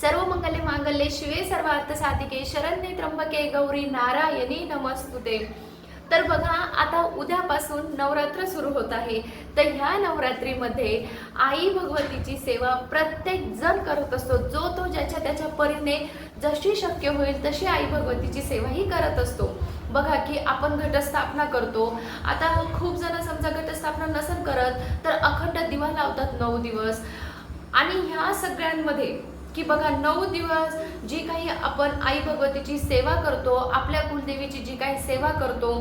सर्व मंगले मांगल्ये शिवे सर्व अर्थसाधिके शरण्ये त्र्यंबके गौरी नारायणी नमस्तुते तर बघा आता उद्यापासून नवरात्र सुरू होत आहे. तर ह्या नवरात्रीमध्ये आई भगवतीची सेवा प्रत्येक जण करत असतो. जो तो ज्याच्या त्याच्या परीने जशी शक्य होईल तशी आई भगवतीची सेवाही करत असतो. बघा की आपण घटस्थापना करतो. आता खूप जण समजा घटस्थापना नसेल करत तर अखंड दिवा लावतात नऊ दिवस. आणि ह्या सगळ्यांमध्ये की बघा नऊ दिवस जी काही आपण आई भगवतीची सेवा करतो आपल्या कुलदेवीची जी काही सेवा करतो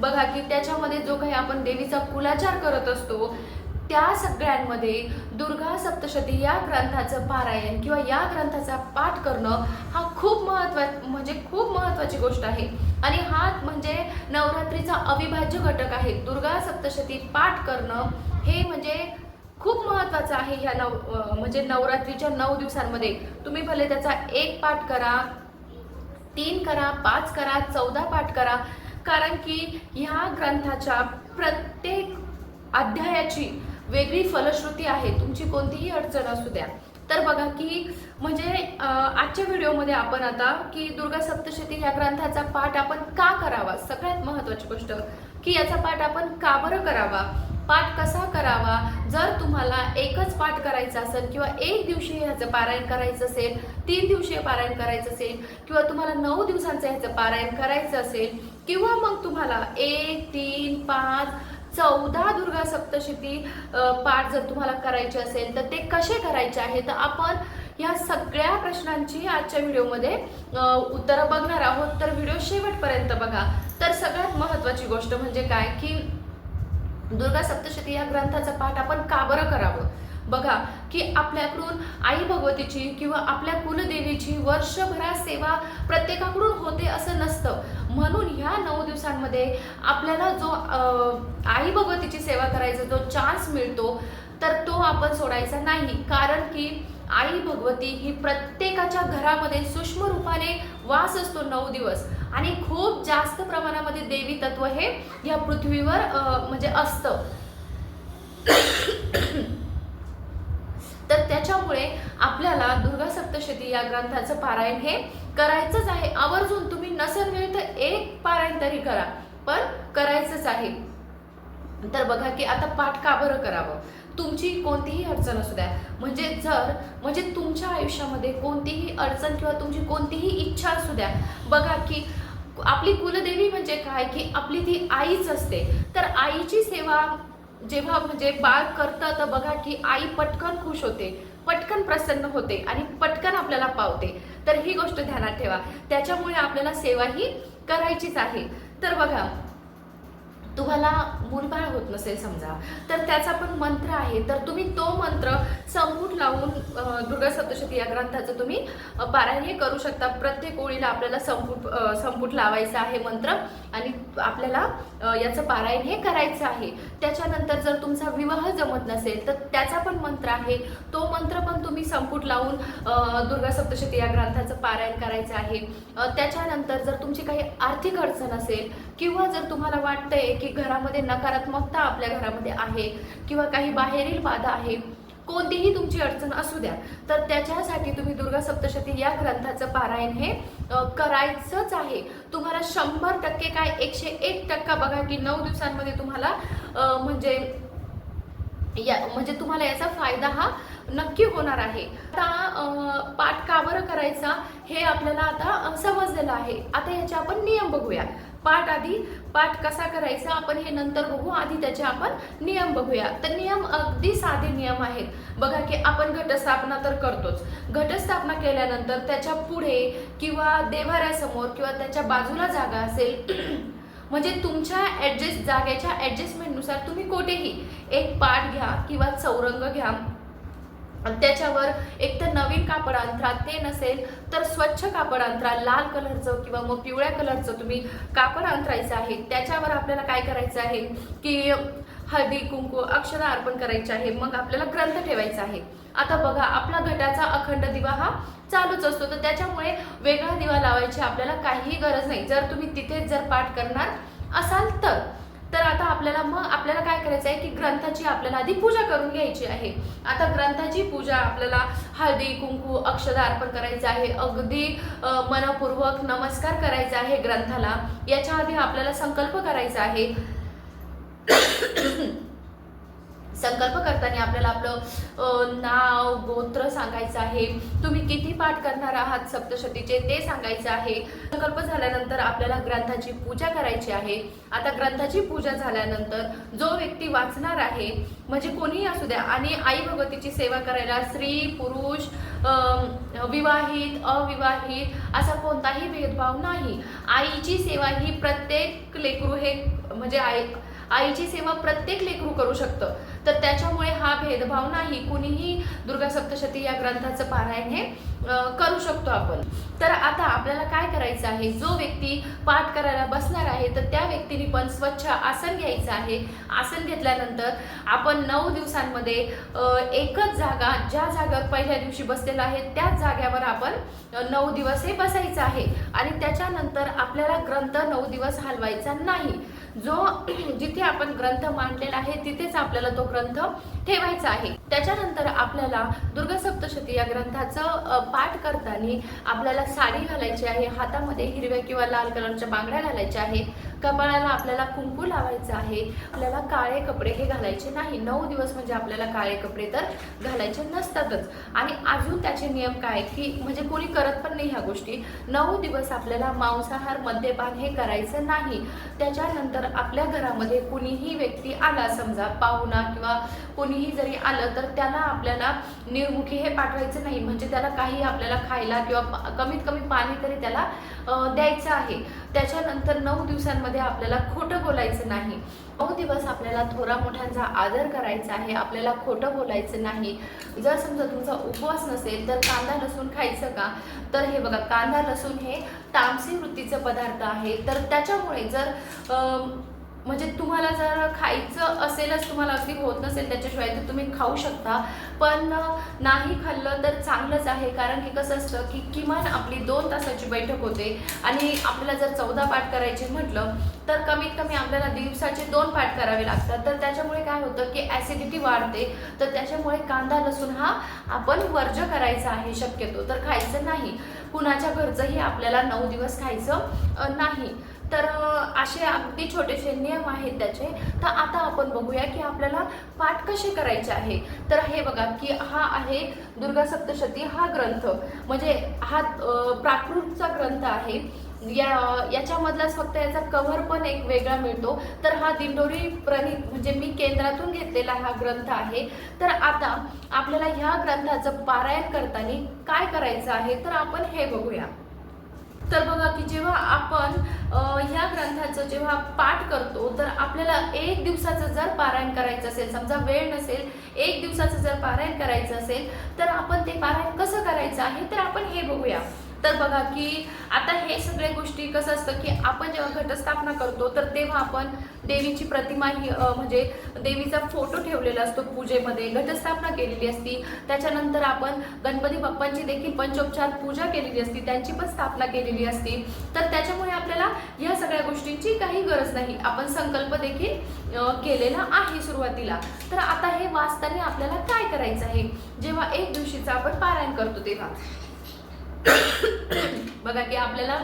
बघा की त्याच्यामध्ये जो काही आपण देवीचा कुलाचार करत असतो त्या सगळ्यांमध्ये दुर्गा सप्तशती या ग्रंथाचं पारायण किंवा या ग्रंथाचा पाठ करणं हा खूप महत्वा म्हणजे खूप महत्वाची गोष्ट आहे. आणि हा म्हणजे नवरात्रीचा अविभाज्य घटक आहे. दुर्गा सप्तशती पाठ करणं हे म्हणजे खूप महत्वाचं आहे ह्या नव म्हणजे नवरात्रीच्या नऊ दिवसांमध्ये. तुम्ही भले त्याचा एक पाठ करा तीन करा पाच करा चौदा पाठ करा कारण की ह्या ग्रंथाच्या प्रत्येक अध्यायाची वेगळी फलश्रुती आहे. तुमची कोणतीही अडचण असू द्या. तर बघा की म्हणजे आजच्या व्हिडिओमध्ये आपण आता की दुर्गा सप्तशती ह्या ग्रंथाचा पाठ आपण का करावा? सगळ्यात महत्वाची गोष्ट की याचा पाठ आपण का बरं करावा? पाठ कसा करावा? जर तुम्हाला एकच पाठ करायचा असेल किंवा एक दिवशी ह्याचं पारायण करायचं असेल तीन दिवशीय पारायण करायचं असेल किंवा तुम्हाला नऊ दिवसांचं ह्याचं पारायण करायचं असेल किंवा मग तुम्हाला एक तीन पाच चौदा दुर्गा सप्तशती पाठ जर तुम्हाला करायचे असेल तर ते कसे करायचे आहे? तर आपण या सगळ्या प्रश्नांची आजच्या व्हिडिओमध्ये उत्तरं बघणार आहोत. तर व्हिडिओ शेवटपर्यंत बघा. तर सगळ्यात महत्त्वाची गोष्ट म्हणजे काय? की दुर्गा सप्तशती या ग्रंथाचा पाठ आपण का बरं करावं? बघा की आपल्याकडून आई भगवतीची किंवा आपल्या कुलदेवीची वर्षभरात सेवा प्रत्येकाकडून होते असं नसतं. म्हणून ह्या नऊ दिवसांमध्ये आपल्याला जो आई भगवतीची सेवा करायचा जो चान्स मिळतो तर तो आपण सोडायचा नाही. कारण की आई भगवती ही प्रत्येकाच्या घरामध्ये सूक्ष्म रूपाने वास असतो नऊ दिवस. आणि खूप जास्त प्रमाणामध्ये देवी तत्व हे या पृथ्वीवर म्हणजे असतं. तर त्याच्यामुळे आपल्याला दुर्गा सप्तशती या ग्रंथाचं पारायण हे करायचंच आहे. आवर्जून तुम्ही नसेल वेळ तर एक पारायण तरी करा पण करायचंच आहे. तर बघा की आता पाठ का बरं करावं? तुमची कोणतीही अडचण असू द्या. म्हणजे जर म्हणजे तुमच्या आयुष्यामध्ये कोणतीही अडचण किंवा तुमची कोणतीही इच्छा असू द्या बघा की आपली कुलदेवी म्हणजे काय? की आपली ती आईच असते. तर आईची सेवा जेव्हा म्हणजे बाळ करतं तर बघा की आई पटकन खुश होते पटकन प्रसन्न होते आणि पटकन आपल्याला पावते. तर ही गोष्ट ध्यानात ठेवा. त्याच्यामुळे आपल्याला सेवा ही करायचीच आहे. तर बघा तुम्हाला मूलबाळ होत नसेल समजा तर त्याचा पण मंत्र आहे. तर तुम्ही तो मंत्र संपुट लावून दुर्गा सप्तशती या ग्रंथाचं तुम्ही पारायण हे करू शकता. प्रत्येक ओळीला आपल्याला संपूट संपूट लावायचं लावायचा आहे मंत्र आणि आपल्याला याचं पारायण हे करायचं आहे. त्याच्यानंतर जर तुमचा विवाह जमत नसेल तर त्याचा पण मंत्र आहे. तो मंत्र पण तुम्ही संपुट लावून दुर्गा सप्तशती या ग्रंथाचं पारायण करायचं आहे. त्याच्यानंतर जर तुमची काही आर्थिक अडचण असेल किंवा जर तुम्हाला वाटतंय की घरामध्ये नकारात्मकता आपल्या घरामध्ये आहे किंवा काही बाहेरील बाधा आहे कोणतीही तुमची अडचण असू द्या तर त्याच्यासाठी तुम्ही दुर्गा सप्तशती या ग्रंथाचं पारायण हे करायचंच आहे. तुम्हाला शंभर टक्के काय एकशे एक टक्का बघा की नऊ दिवसांमध्ये तुम्हाला म्हणजे या म्हणजे तुम्हाला याचा फायदा हा नक्की होणार आहे. आता पाठ का बरं करायचा हे आपल्याला आता समजलेलं आहे. आता याचे आपण नियम बघूया. पाठ आधी पाठ कसा करायचा आपण हे नंतर बघू. आधी त्याचे आपण नियम बघूया. तर नियम अगदी साधे नियम आहेत. बघा की आपण घटस्थापना तर करतोच. घटस्थापना केल्यानंतर त्याच्या पुढे किंवा देवाऱ्यासमोर किंवा त्याच्या बाजूला जागा असेल म्हणजे तुमच्या ॲडजस्ट जागेच्या ॲडजस्टमेंटनुसार तुम्ही कुठेही एक पाठ घ्या किंवा चौरंग घ्या. आणि त्याच्यावर एक तर नवीन कापड अंथरा ते नसेल तर स्वच्छ कापड अंथरा लाल कलरचं किंवा मग पिवळ्या कलरचं तुम्ही कापड अंथरायचं आहे. त्याच्यावर आपल्याला काय करायचं आहे की हळदी कुंकू अक्षरा अर्पण करायचे आहे. मग आपल्याला ग्रंथ ठेवायचा आहे. आता बघा आपला घटाचा अखंड दिवा हा चालूच असतो. तर त्याच्यामुळे वेगळा दिवा लावायची आपल्याला काहीही गरज नाही. जर तुम्ही तिथेच जर पाठ करणार असाल तर. तर आता आपल्याला मग आपल्याला काय करायचं आहे की ग्रंथाची आपल्याला आधी पूजा करून घ्यायची आहे. आता ग्रंथाची पूजा आपल्याला हळदी कुंकू अक्षदा अर्पण करायचं आहे. अगदी मनपूर्वक नमस्कार करायचा आहे ग्रंथाला. याच्या आधी आपल्याला संकल्प करायचा आहे. संकल्प करताना आपल्याला आपलं नाव गोत्र सांगायचं आहे. तुम्ही किती पाठ करणार आहात सप्तशतीचे ते सांगायचं आहे. संकल्प झाल्यानंतर आपल्याला ग्रंथाची पूजा करायची आहे. आता ग्रंथाची पूजा झाल्यानंतर जो व्यक्ती वाचणार आहे म्हणजे कोणीही असू द्या आणि आई भगवतीची सेवा करायला स्त्री पुरुष विवाहित अविवाहित असा कोणताही भेदभाव नाही. आईची सेवा ही प्रत्येक लेकरू हे म्हणजे आई आईची सेवा प्रत्येक लेकरू करू शकतं. तर त्याच्यामुळे हा भेदभाव नाही. कुणीही दुर्गा सप्तशती या ग्रंथाचं पारायण हे करू शकतो आपण. तर आता आपल्याला काय करायचं आहे? जो व्यक्ती पाठ करायला बसणार आहे तर त्या व्यक्तीने पण स्वच्छ आसन घ्यायचं आहे. आसन घेतल्यानंतर आपण नऊ दिवसांमध्ये एकच जागा ज्या जागेवर पहिल्या दिवशी बसलेला आहे त्याच जाग्यावर आपण नऊ दिवस हे बसायचं आहे. आणि त्याच्यानंतर आपल्याला ग्रंथ नऊ दिवस हलवायचा नाही. जो जिथे आपण ग्रंथ मांडलेला आहे तिथेच आपल्याला तो ग्रंथ ठेवायचा आहे. त्याच्यानंतर आपल्याला दुर्गा सप्तशती या ग्रंथाचं पाठ करताना आपल्याला साडी घालायची आहे हातामध्ये हिरव्या किंवा लाल कलरच्या बांगड्या घालायच्या आहेत कपाळाला आपल्याला कुंकू लावायचं आहे आपल्याला काळे कपडे हे घालायचे नाही. नऊ दिवस म्हणजे आपल्याला काळे कपडे तर घालायचे नसतातच. आणि अजून त्याचे नियम काय की म्हणजे कोणी करत पण नाही ह्या गोष्टी. नऊ दिवस आपल्याला मांसाहार मद्यपान हे करायचं नाही. त्याच्यानंतर आपल्या घरामध्ये कुणीही व्यक्ती आला समजा पाहुणा किंवा कोणीही जरी आलं तर त्याला आपल्याला निर्मुखी हे पाठवायचं नाही. म्हणजे त्याला काही आपल्याला खायला किंवा कमीत कमी पाणी तरी त्याला द्यायचं आहे. त्याच्यानंतर नऊ दिवसांमध्ये आपल्याला खोटं बोलायचं नाही. नऊ दिवस आपल्याला थोरा मोठ्यांचा आदर करायचा आहे आपल्याला खोटं बोलायचं नाही. जर समजा तुमचा उपवास नसेल तर कांदा लसूण खायचं का? तर हे बघा कांदा लसूण हे तामसी वृत्तीचं पदार्थ आहे. तर त्याच्यामुळे जर म्हणजे तुम्हाला जर खायचं असेलच तुम्हाला अगदी होत नसेल त्याच्याशिवाय तर तुम्ही खाऊ शकता. पण नाही खाल्लं तर चांगलंच आहे. कारण की कसं असतं की किमान आपली दोन तासाची बैठक होते. आणि आपल्याला जर चौदा पाठ करायचे म्हटलं तर कमीत कमी आपल्याला दिवसाचे दोन पाठ करावे लागतात. तर त्याच्यामुळे काय होतं की ॲसिडिटी वाढते. तर त्याच्यामुळे कांदा लसूण हा आपण वर्ज करायचा आहे शक्यतो. तर खायचं नाही. कुणाच्या घरचंही आपल्याला नऊ दिवस खायचं नाही. तर असे अगदी छोटेसे नियम आहेत त्याचे. तर आता आपण बघूया की आपल्याला पाठ कसे करायचे आहे. तर हे बघा की हा आहे दुर्गा सप्तशती हा ग्रंथ. म्हणजे हा प्राकृतचा ग्रंथ आहे. या याच्यामधलाच फक्त याचा कव्हर पण एक वेगळा मिळतो. तर हा दिंडोरी प्रणित म्हणजे मी केंद्रातून घेतलेला हा ग्रंथ आहे. तर आता आपल्याला ह्या ग्रंथाचं पारायण करताना काय करायचं आहे? तर आपण हे बघूया. तर बघा की जेव्हा आपण ह्या ग्रंथाचं जेव्हा पाठ करतो तर आपल्याला एक दिवसाचं जर पारायण करायचं असेल समजा वेळ नसेल एक दिवसाचं जर पारायण करायचं असेल तर आपण ते पारायण कसं करायचं आहे तर आपण हे बघूया. तर बघा की आता हे सगळे गोष्टी कसं असतं की आपण जेव्हा घटस्थापना करतो तर तेव्हा आपण देवीची प्रतिमा ही म्हणजे देवीचा फोटो ठेवलेला असतो पूजेमध्ये. घटस्थापना केलेली असती. त्याच्यानंतर आपण गणपती बाप्पांची देखील पंचोपचार पूजा केलेली असती. त्यांची पण स्थापना केलेली असती. तर त्याच्यामुळे आपल्याला या सगळ्या गोष्टींची काही गरज नाही. आपण संकल्प देखील केलेला आहे सुरुवातीला. तर आता हे वाचताना आपल्याला काय करायचं आहे? जेव्हा एक दिवशीचं आपण पारायण करतो तेव्हा. बघा की आपल्याला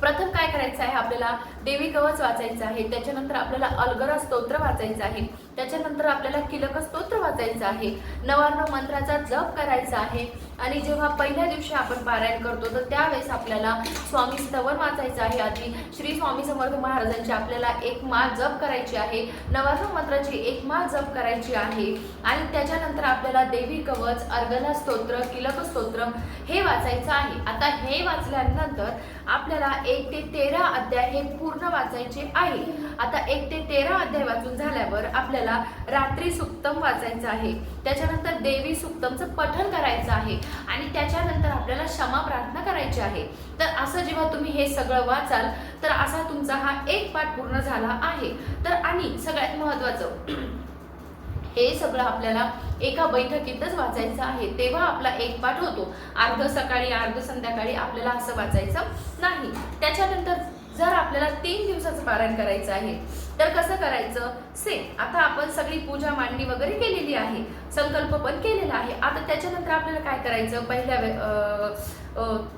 प्रथम काय करायचं आहे? आपल्याला देवी कवच वाचायचं आहे. त्याच्यानंतर आपल्याला अलगरा स्तोत्र वाचायचं आहे. त्याच्यानंतर आपल्याला किलक स्तोत्र वाचायचं आहे. नवार्ण मंत्राचा जप करायचा आहे. आणि जेव्हा पहिल्या दिवशी आपण पारायण करतो तर त्यावेळेस आपल्याला स्वामी स्तवन वाचायचं आहे. आधी श्री स्वामी समर्थ महाराजांची आपल्याला एक माळ जप करायची आहे. नवासा मंत्राची एक माळ जप करायची आहे. आणि त्याच्यानंतर आपल्याला देवी कवच अर्गना स्तोत्र किलक स्तोत्र हे वाचायचं आहे. आता हे वाचल्यानंतर आपल्याला एक ते तेरा अध्याय हे पूर्ण वाचायचे आहे. आता एक ते तेरा अध्याय वाचून झाल्यावर आपल्याला रात्री सुक्तम वाचायचं आहे. त्याच्यानंतर देवी सुक्तमचं पठण करायचं आहे. आणि त्याच्यानंतर आपल्याला क्षमा प्रार्थना करायची आहे. तर असं जेव्हा तुम्ही हे सगळं वाचाल तर असा तुमचा हा एक पाठ पूर्ण झाला आहे. तर आणि सगळ्यात महत्वाचं हे सगळं आपल्याला एका बैठकीतच वाचायचं आहे. तेव्हा आपला एक पाठ होतो. अर्ध सकाळी अर्ध संध्याकाळी आपल्याला असं वाचायचं नाही. त्याच्यानंतर जर आपल्याला तीन दिवसाचं पारायण करायचं आहे तर कसं करायचं? सेम आता आपण सगळी पूजा मांडणी वगैरे केलेली आहे. संकल्प पण केलेला आहे. आता त्याच्यानंतर आपल्याला काय करायचं? पहिल्या वे-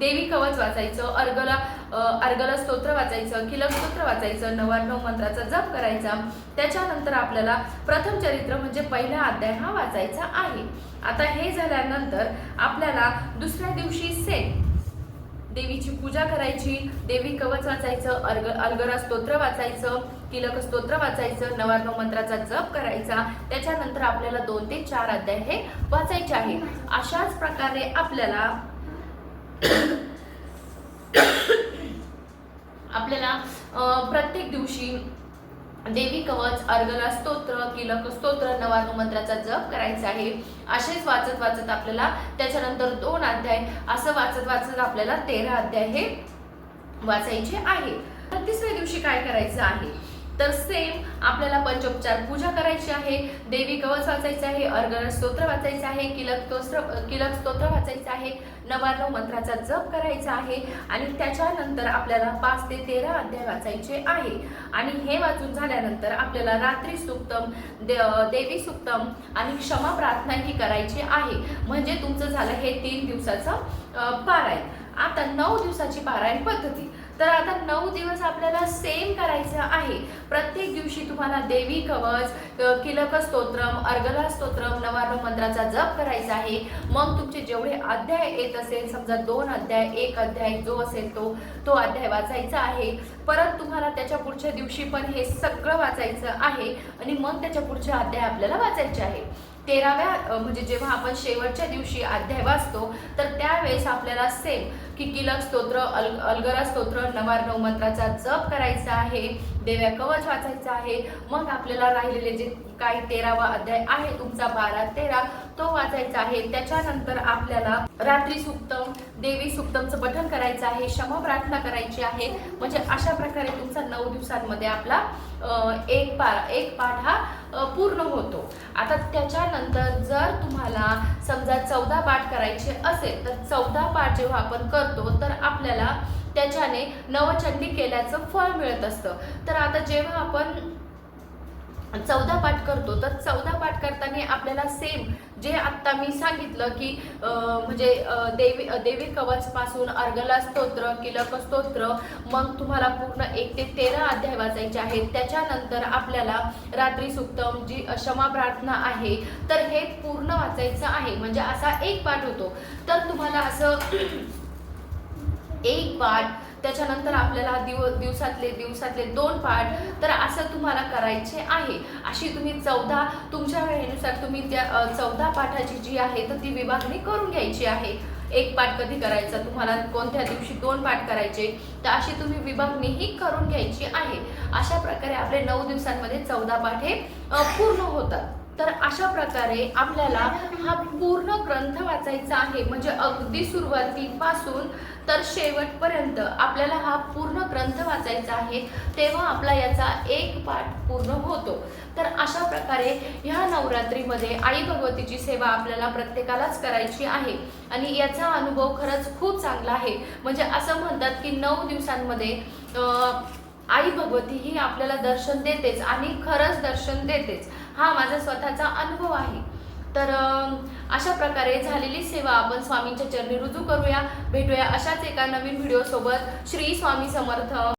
देवी कवच वाचायचं अर्गला अर्गला स्तोत्र वाचायचं किलक स्तोत्र वाचायचं नवार्णव मंत्राचा जप करायचा. त्याच्यानंतर आपल्याला प्रथम चरित्र म्हणजे पहिला अध्याय हा वाचायचा आहे. आता हे झाल्यानंतर आपल्याला दुसऱ्या दिवशी सेम देवीची पूजा करायची देवी कवच वाचायचं अर्ग अलगरा स्तोत्र वाचायचं किलक स्तोत्र वाचायचं नवार्णव मंत्राचा जप करायचा. त्याच्यानंतर आपल्याला दोन ते चार अध्याय हे वाचायचे आहे अशाच प्रकारे आपल्याला आपल्याला प्रत्येक दिवशी देवी कवच अर्गला स्तोत्र किलक स्तोत्र नवार्णव मंत्राचा जप करायचा आहे. असेच वाचत वाचत आपल्याला त्याच्यानंतर दोन अध्याय असं वाचत वाचत आपल्याला तेरा अध्याय हे वाचायचे आहे. तर तिसऱ्या दिवशी काय करायचं आहे? तर सेम आपल्याला पंचोपचार पूजा करायची आहे देवी कवच वाचायचं आहे अर्गण स्तोत्र वाचायचं आहे किलक स्तोत्र किलक स्तोत्र वाचायचं आहे नवार्णव मंत्राचा जप करायचा आहे आणि त्याच्यानंतर आपल्याला पाच ते तेरा अध्याय वाचायचे आहे. आणि हे वाचून झाल्यानंतर आपल्याला रात्री सुक्तम दे देवी सुक्तम आणि क्षमा प्रार्थना ही करायची आहे. म्हणजे तुमचं झालं हे तीन दिवसाचं पारायण. आता नऊ दिवसाची पारायण पद्धती. तर आता नऊ दिवस आपल्याला सेम करायचं आहे. प्रत्येक दिवशी तुम्हाला देवी कवच किलक स्तोत्रम अर्गला स्तोत्रम नवार्णव मंत्राचा जप करायचा आहे. मग तुमचे जेवढे अध्याय येत असेल समजा दोन अध्याय एक अध्याय जो असेल तो तो अध्याय वाचायचा आहे. परत तुम्हाला त्याच्या पुढच्या दिवशी पण हे सगळं वाचायचं आहे आणि मग त्याच्या पुढचे अध्याय आपल्याला वाचायचे आहे. तेराव्या म्हणजे जेव्हा आपण शेवटच्या दिवशी अध्याय वाचतो तर त्यावेळेस आपल्याला सेम की किलक स्तोत्र अल अलगरा स्तोत्र नवार्णव मंत्राचा जप करायचा आहे. देव्या कवच वाचायचं आहे. मग आपल्याला राहिलेले जे काही तेरावा अध्याय आहे तुमचा बारा तेरा तो वाचायचा आहे. त्याच्यानंतर आपल्याला रात्री सुक्तम देवी सुक्तमचं पठन करायचं आहे क्षमा प्रार्थना करायची आहे. म्हणजे अशा प्रकारे तुमचा नऊ दिवसांमध्ये आपला एक पार एक पाठ हा पूर्ण होतो. आता त्याच्यानंतर जर तुम्हाला समजा चौदा पाठ करायचे असेल तर चौदा पाठ जेव्हा आपण करतो तर आपल्याला त्याच्याने नवचंडी केल्याचं फळ मिळत असतं. तर आता जेव्हा आपण चौदा पाठ करतो तर चौदा पाठ करताना आपल्याला सेम जे आत्ता मी सांगितलं की म्हणजे देवी देवी कवचपासून अर्गला स्तोत्र किलक स्तोत्र मग तुम्हाला पूर्ण एक ते तेरा अध्याय वाचायचे आहेत. त्याच्यानंतर आपल्याला रात्री सुक्तम जी क्षमा प्रार्थना आहे तर हे पूर्ण वाचायचं आहे. म्हणजे असा एक पाठ होतो. तर तुम्हाला असं एक पाठ त्याच्यानंतर आपल्याला दिव दिवसातले दिवसातले दोन पाठ तर असं तुम्हाला करायचे आहे. अशी तुम्ही चौदा तुमच्या वेळेनुसार तुम्ही त्या चौदा पाठाची जी आहे तर ती विभागणी करून घ्यायची आहे. एक पाठ कधी करायचा तुम्हाला कोणत्या दिवशी दोन पाठ करायचे तर अशी तुम्ही विभागणीही करून घ्यायची आहे. अशा प्रकारे आपले नऊ दिवसांमध्ये चौदा पाठ हे पूर्ण होतात. तर अशा प्रकारे आपल्याला हा पूर्ण ग्रंथ वाचायचा आहे. म्हणजे अगदी सुरुवातीपासून तर शेवटपर्यंत आपल्याला हा पूर्ण ग्रंथ वाचायचा आहे तेव्हा आपला याचा एक पाठ पूर्ण होतो. तर अशा प्रकारे ह्या नवरात्रीमध्ये आई भगवतीची सेवा आपल्याला प्रत्येकालाच करायची आहे. आणि याचा अनुभव खरंच खूप चांगला आहे. म्हणजे असं म्हणतात की नऊ दिवसांमध्ये आई भगवती ही आपल्याला दर्शन देतेच आणि खरंच दर्शन देतेच. हा माझा स्वतःचा अनुभव आहे. तर अशा प्रकारे झालेली सेवा आपण स्वामींच्या चरणी रुजू करूया. भेटूया अशाच एका नवीन व्हिडिओसोबत श्री स्वामी समर्थ.